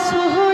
Sohar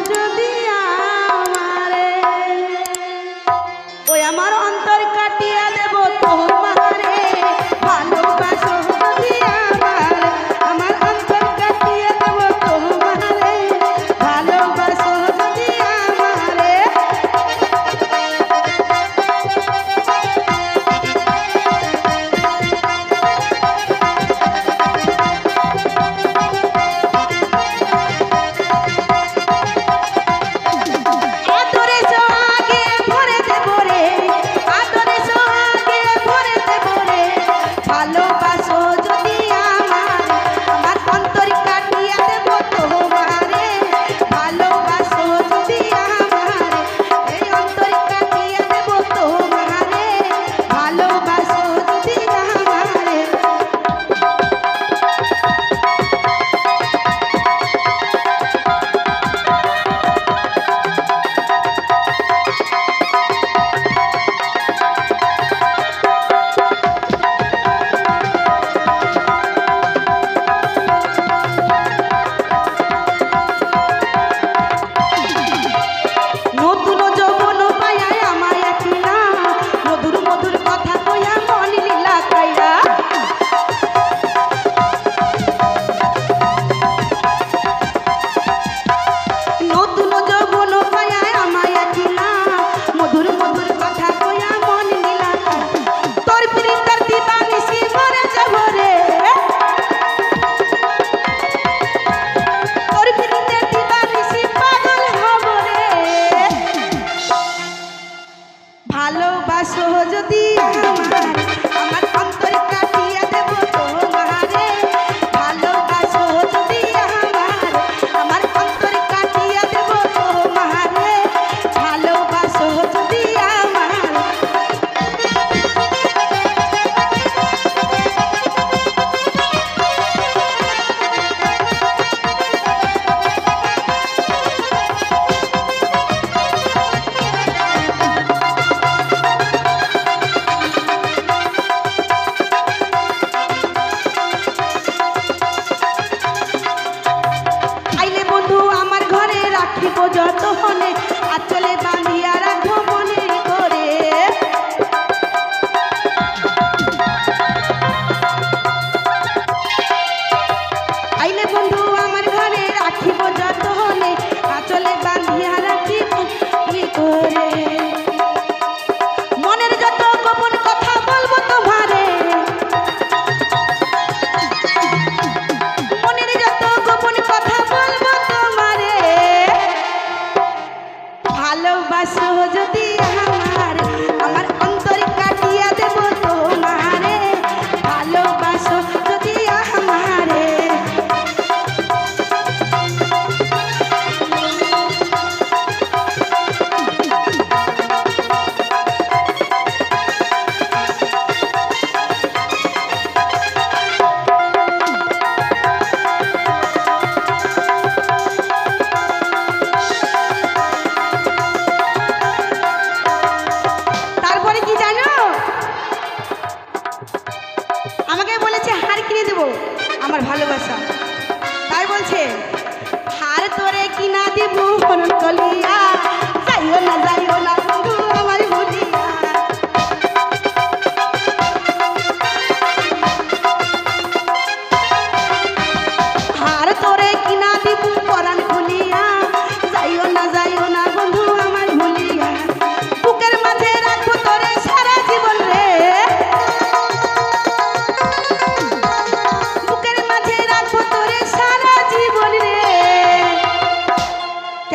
যদি আমার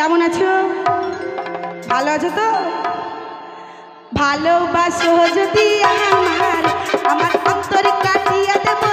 কেমন আছো? ভালো আছো তো? ভালোবাসো যদি আমার আমার অন্তর কাটিয়ে দেবো।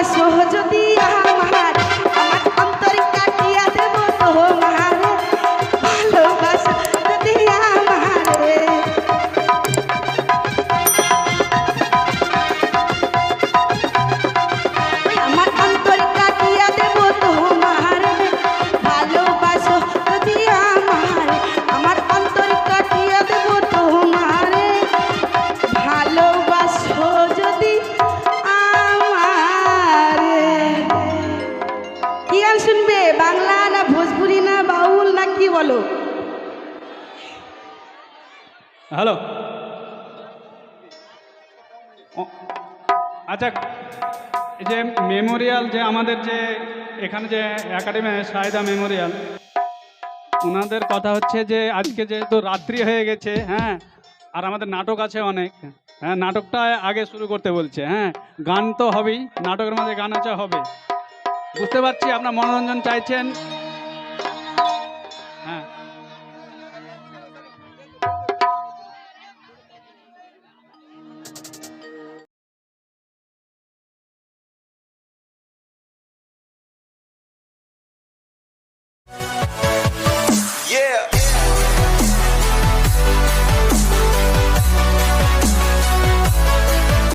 আসো আচ্ছা এই যে মেমোরিয়াল যে আমাদের যে এখানে যে একাডেমি, সায়দা মেমোরিয়াল, ওনাদের কথা হচ্ছে যে আজকে যেহেতু রাত্রি হয়ে গেছে হ্যাঁ আর আমাদের নাটক আছে অনেক হ্যাঁ নাটকটা আগে শুরু করতে বলছে হ্যাঁ গান তো হবেই, নাটকের মধ্যে গান আছে, হবে। বুঝতে পারছি, আপনার মনোরঞ্জন চাইছেন।